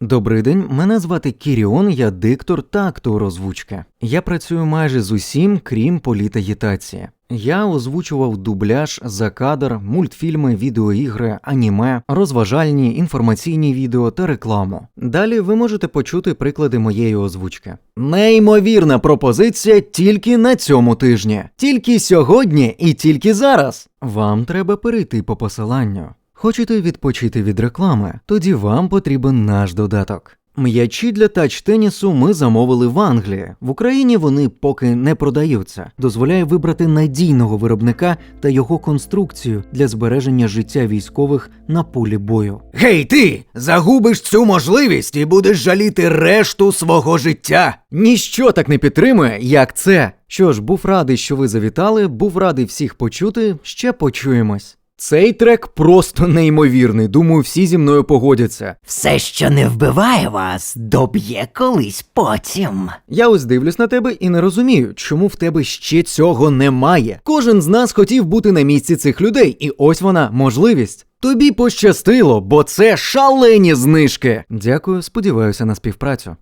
Добрий день, мене звати Кіріон, я диктор та актор озвучки. Я працюю майже з усім, крім політагітації. Я озвучував дубляж за кадр, мультфільми, відеоігри, аніме, розважальні, інформаційні відео та рекламу. Далі ви можете почути приклади моєї озвучки. Неймовірна пропозиція тільки на цьому тижні, тільки сьогодні і тільки зараз. Вам треба перейти по посиланню. Хочете відпочити від реклами? Тоді вам потрібен наш додаток. М'ячі для тач-тенісу ми замовили в Англії. В Україні вони поки не продаються. Дозволяє вибрати надійного виробника та його конструкцію для збереження життя військових на полі бою. Гей, ти! Загубиш цю можливість і будеш жаліти решту свого життя. Ніщо так не підтримує, як це. Що ж, був радий, що ви завітали, був радий всіх почути. Ще почуємось. Цей трек просто неймовірний. Думаю, всі зі мною погодяться. Все, що не вбиває вас, доб'є колись потім. Я ось дивлюсь на тебе і не розумію, чому в тебе ще цього немає. Кожен з нас хотів бути на місці цих людей, і ось вона можливість. Тобі пощастило, бо це шалені знижки. Дякую, сподіваюся на співпрацю.